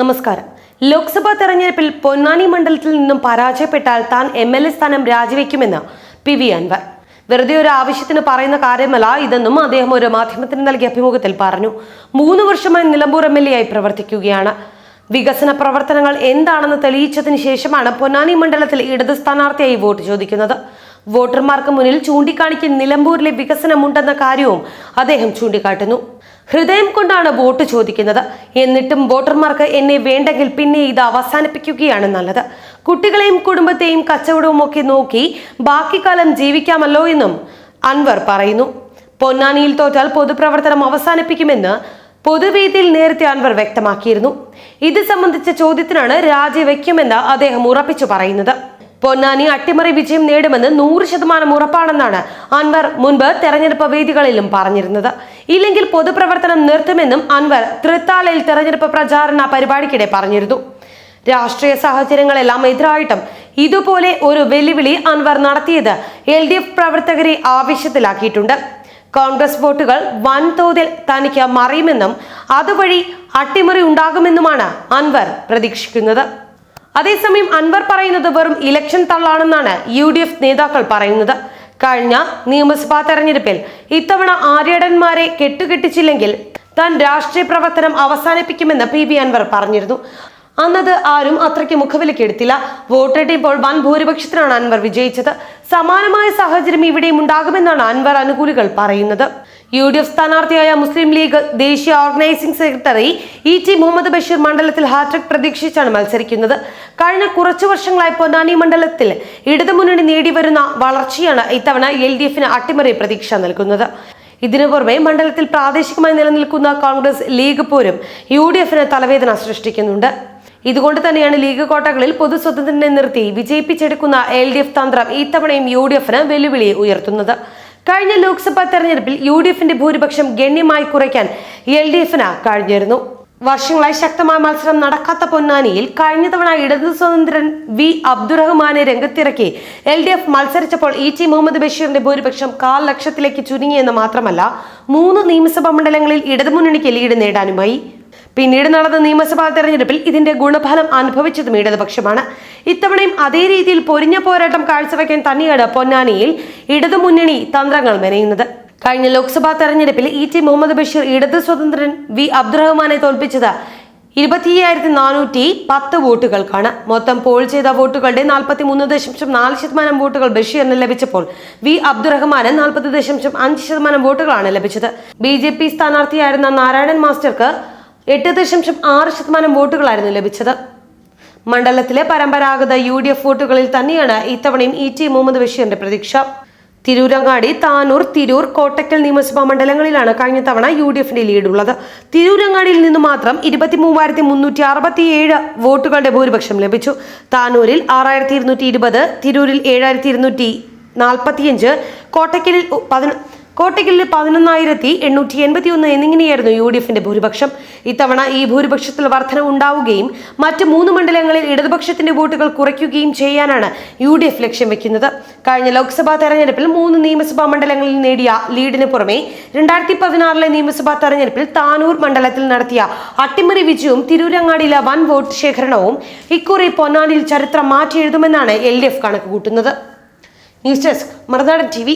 നമസ്കാരം. ലോക്സഭാ തെരഞ്ഞെടുപ്പിൽ പൊന്നാനി മണ്ഡലത്തിൽ നിന്നും പരാജയപ്പെട്ടാൽ താൻ എം എൽ എ സ്ഥാനം രാജിവെക്കുമെന്ന് പി വി അൻവർ. വെറുതെ ഒരു ആവശ്യത്തിന് പറയുന്ന കാര്യമല്ല ഇതെന്നും അദ്ദേഹം ഒരു മാധ്യമത്തിന് നൽകിയ അഭിമുഖത്തിൽ പറഞ്ഞു. മൂന്ന് വർഷമായി നിലമ്പൂർ എം എൽ എ ആയി പ്രവർത്തിക്കുകയാണ്. വികസന പ്രവർത്തനങ്ങൾ എന്താണെന്ന് തെളിയിച്ചതിന് ശേഷമാണ് പൊന്നാനി മണ്ഡലത്തിൽ ഇടത് സ്ഥാനാർത്ഥിയായി വോട്ട് ചോദിക്കുന്നത്. വോട്ടർമാർക്ക് മുന്നിൽ ചൂണ്ടിക്കാണിക്ക് നിലമ്പൂരിലെ വികസനമുണ്ടെന്ന കാര്യവും അദ്ദേഹം ചൂണ്ടിക്കാട്ടുന്നു. ഹൃദയം കൊണ്ടാണ് വോട്ട് ചോദിക്കുന്നത്. എന്നിട്ടും വോട്ടർമാർക്ക് എന്നെ വേണ്ടെങ്കിൽ പിന്നെ ഇത് അവസാനിപ്പിക്കുകയാണ് നല്ലത്. കുട്ടികളെയും കുടുംബത്തെയും കച്ചവടവും ഒക്കെ നോക്കി ബാക്കി കാലം ജീവിക്കാമല്ലോ എന്നും അൻവർ പറയുന്നു. പൊന്നാനിയിൽ തോറ്റാൽ പൊതുപ്രവർത്തനം അവസാനിപ്പിക്കുമെന്ന് പൊതുവേദിയിൽ നേരത്തെ അൻവർ വ്യക്തമാക്കിയിരുന്നു. ഇത് സംബന്ധിച്ച ചോദ്യത്തിനാണ് രാജിവെക്കുമെന്ന് അദ്ദേഹം ഉറപ്പിച്ചു പറയുന്നത്. പൊന്നാനി അട്ടിമറി വിജയം നേടുമെന്ന് നൂറ് ശതമാനം ഉറപ്പാണെന്നാണ് അൻവർ മുൻപ് തെരഞ്ഞെടുപ്പ് വേദികളിലും പറഞ്ഞിരുന്നത്. ഇല്ലെങ്കിൽ പൊതുപ്രവർത്തനം നിർത്തുമെന്നും അൻവർ തൃത്താലയിൽ തെരഞ്ഞെടുപ്പ് പ്രചാരണ പരിപാടിക്കിടെ പറഞ്ഞിരുന്നു. രാഷ്ട്രീയ സാഹചര്യങ്ങളെല്ലാം എതിരായിട്ടും ഇതുപോലെ ഒരു വെല്ലുവിളി അൻവർ നടത്തിയത് എൽ ഡി എഫ് പ്രവർത്തകരെ ആവശ്യത്തിലാക്കിയിട്ടുണ്ട് കോൺഗ്രസ് വോട്ടുകൾ വൻതോതിൽ തനിക്ക് മറിയുമെന്നും അതുവഴി അട്ടിമറി ഉണ്ടാകുമെന്നുമാണ് അൻവർ പ്രതീക്ഷിക്കുന്നത്. അതേസമയം അൻവർ പറയുന്നത് വെറും ഇലക്ഷൻ തള്ളാണെന്നാണ് യു ഡി എഫ് നേതാക്കൾ പറയുന്നത്. കഴിഞ്ഞ നിയമസഭാ തെരഞ്ഞെടുപ്പിൽ ഇത്തവണ ആര്യടന്മാരെ കെട്ടുകെട്ടിച്ചില്ലെങ്കിൽ താൻ രാഷ്ട്രീയ പ്രവർത്തനം അവസാനിപ്പിക്കുമെന്ന് പി വി അൻവർ പറഞ്ഞിരുന്നു. അന്നത് ആരും അത്രയ്ക്ക് മുഖവിലക്കെടുത്തില്ല വോട്ടെടുപ്പോൾ വൻ ഭൂരിപക്ഷത്തിനാണ് അൻവർ വിജയിച്ചത്. സമാനമായ സാഹചര്യം ഇവിടെയും ഉണ്ടാകുമെന്നാണ് അൻവർ അനുകൂലികൾ പറയുന്നത്. യു ഡി എഫ് സ്ഥാനാർത്ഥിയായ മുസ്ലിം ലീഗ് ദേശീയ organising secretary E T Muhammad Basheer മണ്ഡലത്തിൽ ഹാട്രിക് പ്രതീക്ഷിച്ചാണ് മത്സരിക്കുന്നത്. കഴിഞ്ഞ കുറച്ചു വർഷങ്ങളായി പൊന്നാനി മണ്ഡലത്തിൽ ഇടതുമുന്നണി നേടിവരുന്ന വളർച്ചയാണ് ഇത്തവണ എൽ ഡി എഫിന് അട്ടിമറി പ്രതീക്ഷ നൽകുന്നത്. ഇതിനു പുറമെ മണ്ഡലത്തിൽ പ്രാദേശികമായി നിലനിൽക്കുന്ന കോൺഗ്രസ് ലീഗ് പോരും യു ഡി എഫിന് തലവേദന സൃഷ്ടിക്കുന്നുണ്ട്. ഇതുകൊണ്ട് തന്നെയാണ് ലീഗ് കോട്ടകളിൽ പൊതു സ്വതന്ത്രനെ നിർത്തി വിജയിപ്പിച്ചെടുക്കുന്ന എൽ ഡി എഫ് തന്ത്രം ഇത്തവണയും യു ഡി എഫിന് വെല്ലുവിളി ഉയർത്തുന്നത്. കഴിഞ്ഞ ലോക്സഭാ തെരഞ്ഞെടുപ്പിൽ യു ഡി എഫിന്റെ ഭൂരിപക്ഷം ഗണ്യമായി കുറയ്ക്കാൻ എൽ ഡി എഫിന് കഴിഞ്ഞിരുന്നു. വർഷങ്ങളായി ശക്തമായ മത്സരം നടക്കാത്ത പൊന്നാനിയിൽ കഴിഞ്ഞ തവണ ഇടതു സ്വതന്ത്രൻ വി. അബ്ദുറഹ്മാനെ രംഗത്തിറക്കി എൽ ഡി എഫ് മത്സരിച്ചപ്പോൾ ഇ. ടി. മുഹമ്മദ് ബഷീറിന്റെ ഭൂരിപക്ഷം കാൽ ലക്ഷത്തിലേക്ക് ചുരുങ്ങിയെന്ന് മാത്രമല്ല മൂന്ന് നിയമസഭാ മണ്ഡലങ്ങളിൽ ഇടതുമുന്നണിക്ക് ലീഡ് നേടാനുമായി. പിന്നീട് നടന്ന നിയമസഭാ തെരഞ്ഞെടുപ്പിൽ ഇതിന്റെ ഗുണഫലം അനുഭവിച്ചതും ഇടതുപക്ഷമാണ്. ഇത്തവണയും അതേ രീതിയിൽ പൊരിഞ്ഞ പോരാട്ടം കാഴ്ചവെക്കാൻ തന്നെയാണ് പൊന്നാനിയിൽ ഇടതുമുന്നണി തന്ത്രങ്ങൾ മെനയുന്നത്. കഴിഞ്ഞ ലോക്സഭാ തെരഞ്ഞെടുപ്പിൽ ഇ ടി മുഹമ്മദ് ബഷീർ ഇടത് സ്വതന്ത്രൻ വി അബ്ദുറഹ്മാനെ തോൽപ്പിച്ചത് ഇരുപത്തിയ്യായിരത്തി നാനൂറ്റി പത്ത് വോട്ടുകൾക്കാണ്. മൊത്തം പോൾ ചെയ്ത വോട്ടുകളുടെ നാൽപ്പത്തി മൂന്ന് ദശാംശം നാല് ശതമാനം വോട്ടുകൾ ബഷീറിന് ലഭിച്ചപ്പോൾ വി അബ്ദുറഹ്മാന് നാൽപ്പത് ദശാംശം അഞ്ച് ശതമാനം വോട്ടുകളാണ് ലഭിച്ചത്. ബി ജെ പി സ്ഥാനാർത്ഥിയായിരുന്ന നാരായണൻ മാസ്റ്റർക്ക് എട്ട് ദശാംശം ആറ് ശതമാനം വോട്ടുകളായിരുന്നു ലഭിച്ചത്. മണ്ഡലത്തിലെ പരമ്പരാഗത യു ഡി എഫ് വോട്ടുകളിൽ തന്നെയാണ് ഇത്തവണയും ഇ ടി മുഹമ്മദ് ബഷീറിന്റെ പ്രതീക്ഷ. തിരൂരങ്ങാടി താനൂർ തിരൂർ കോട്ടക്കൽ നിയമസഭാ മണ്ഡലങ്ങളിലാണ് കഴിഞ്ഞ തവണ യു ഡി എഫിന്റെ ലീഡുള്ളത് തിരൂരങ്ങാടിയിൽ നിന്ന് മാത്രം ഇരുപത്തി മൂവായിരത്തി മുന്നൂറ്റി അറുപത്തി ഏഴ് വോട്ടുകളുടെ ഭൂരിപക്ഷം ലഭിച്ചു. താനൂരിൽ ആറായിരത്തി ഇരുന്നൂറ്റി ഇരുപത് തിരൂരിൽ ഏഴായിരത്തി ഇരുന്നൂറ്റി നാൽപ്പത്തിയഞ്ച് കോട്ടക്കലിൽ പതിന കോട്ടക്കലിൽ പതിനൊന്നായിരത്തി എണ്ണൂറ്റി എൺപത്തി ഒന്ന് എന്നിങ്ങനെയായിരുന്നു യു ഡി എഫിന്റെ ഭൂരിപക്ഷം. ഇത്തവണ ഈ ഭൂരിപക്ഷത്തിൽ വർധന ഉണ്ടാവുകയും മറ്റ് മൂന്ന് മണ്ഡലങ്ങളിൽ ഇടതുപക്ഷത്തിന്റെ വോട്ടുകൾ കുറയ്ക്കുകയും ചെയ്യാനാണ് യു ഡി എഫ് ലക്ഷ്യം വെക്കുന്നത്. കഴിഞ്ഞ ലോക്സഭാ തെരഞ്ഞെടുപ്പിൽ മൂന്ന് നിയമസഭാ മണ്ഡലങ്ങളിൽ നേടിയ ലീഡിന് പുറമെ രണ്ടായിരത്തി പതിനാറിലെ നിയമസഭാ തെരഞ്ഞെടുപ്പിൽ താനൂർ മണ്ഡലത്തിൽ നടത്തിയ അട്ടിമറി വിജയവും തിരൂരങ്ങാടിയിലെ വൻ വോട്ട് ശേഖരണവും ഇക്കുറി പൊന്നാനിൽ ചരിത്രം മാറ്റിയെഴുതുമെന്നാണ് എൽ ഡി എഫ് കണക്ക് കൂട്ടുന്നത് ന്യൂസ് ഡെസ്ക് മറുനാടൻ ടി